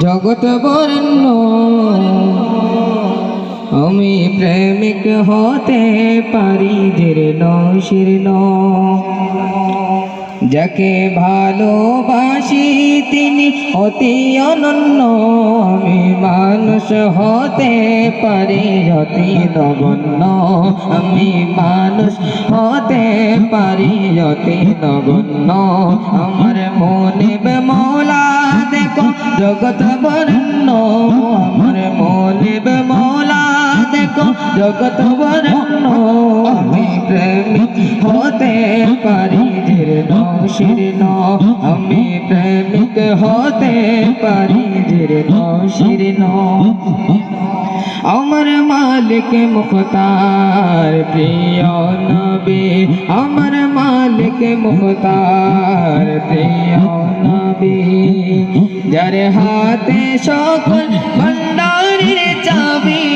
জগৎ বরণ্য আমি প্রেমিক হতে পারি জীর্ণ, শীর্ণ। যাকে ভালোবাসি তিনি অতি অনন্য। আমি মানুষ হতে পারি অতি নগণ্য। আমি মানুষ হতে পারি অতি নগণ্য। আমার মনে বেমলা জগৎ বর্ণ আমার মনে বেমলা দেখো, জগৎ বর্ণ আমি প্রেমিক হতে পারি জীর্ণ শীর্ণ আমি প্রেমিক হতে পারি জীর্ণ শীর্ণ আমার মালিক মুখতার প্রিয় নবী আমার মালিক মুখতার প্রিয় নবী যার হাতে সকল ভণ্ডারের চাবি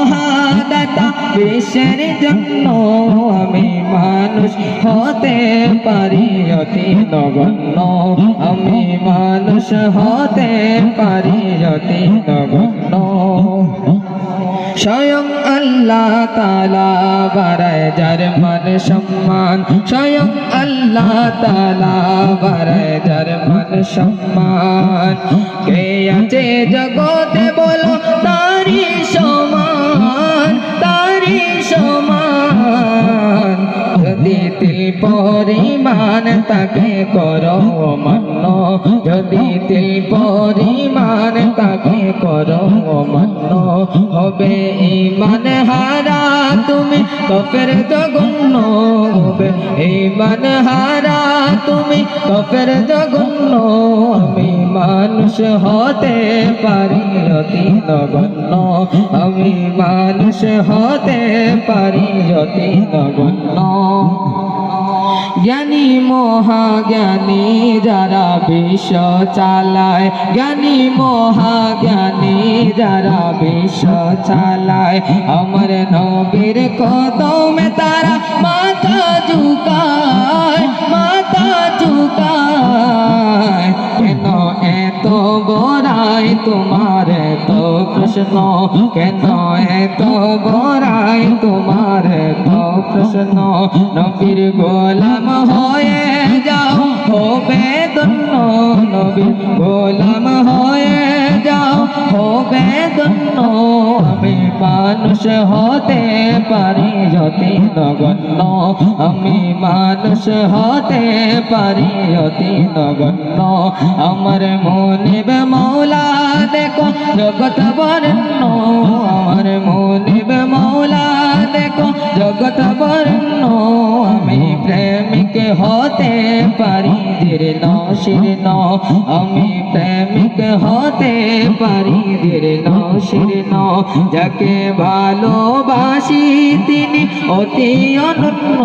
বিশ্বের জন্য আমি মানুষ হতে পারি অতি নগণ্য। আমি মানুষ হতে পারি অতি নগণ্য। স্বয়ং আল্লাহ তালা বারায় যার মান সম্মান। স্বয়ং আল্লাহ তালা বারায় যার মান সম্মান। কে আছে জগতে বলো পরিমাণ তাকে কর মান্য যদি তিল পরিমাণ তাকে করো মান্য হবে ইমান হারা। তুমি কফের জঘন্য হবে। ইমান হারা। তুমি কফের জঘন্য আমি মানুষ হতে পারি অতি নগণ্য আমি মানুষ হতে পারি অতি নগণ্য জ্ঞানী মহাজ্ঞানী যারা বিশ্ব চালায়, জ্ঞানী মহাজ্ঞানী যারা বিশ্ব চালায়, আমার নবীর কদমে তারা মাথা ঝুকায় মাথা ঝুকায়। কেন এত গোড়াই তোমার তো প্রশ্ন, কেন এত গোড়াই তোমার তো প্রশ্ন? নবীর গোলাম হয়ে যাও হবে ধন্য নবীর গোলাম হয়ে যাও হবে ধন্য। আমি মানুষ হতে পারি অতি নগণ্য। আমি মানুষ হতে পারি অতি নগণ্য। আমার মনে মৌলা দেখো, জগৎ বরণ্য। আমার মনে হতে পারি দের নশির আমি প্রেমিক হতে পারি দের নশির যাকে ভালোবাসি তিনি অতি অনন্য।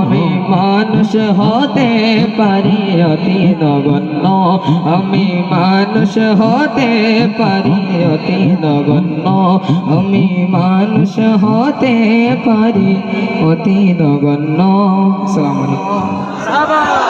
আমি মানুষ হতে পারি অতি নগণ্য। আমি মানুষ হতে পারি অতি নগণ্য। আমি মানুষ হতে পারি অতি নগণ্য। আসসালামু আলাইকুম।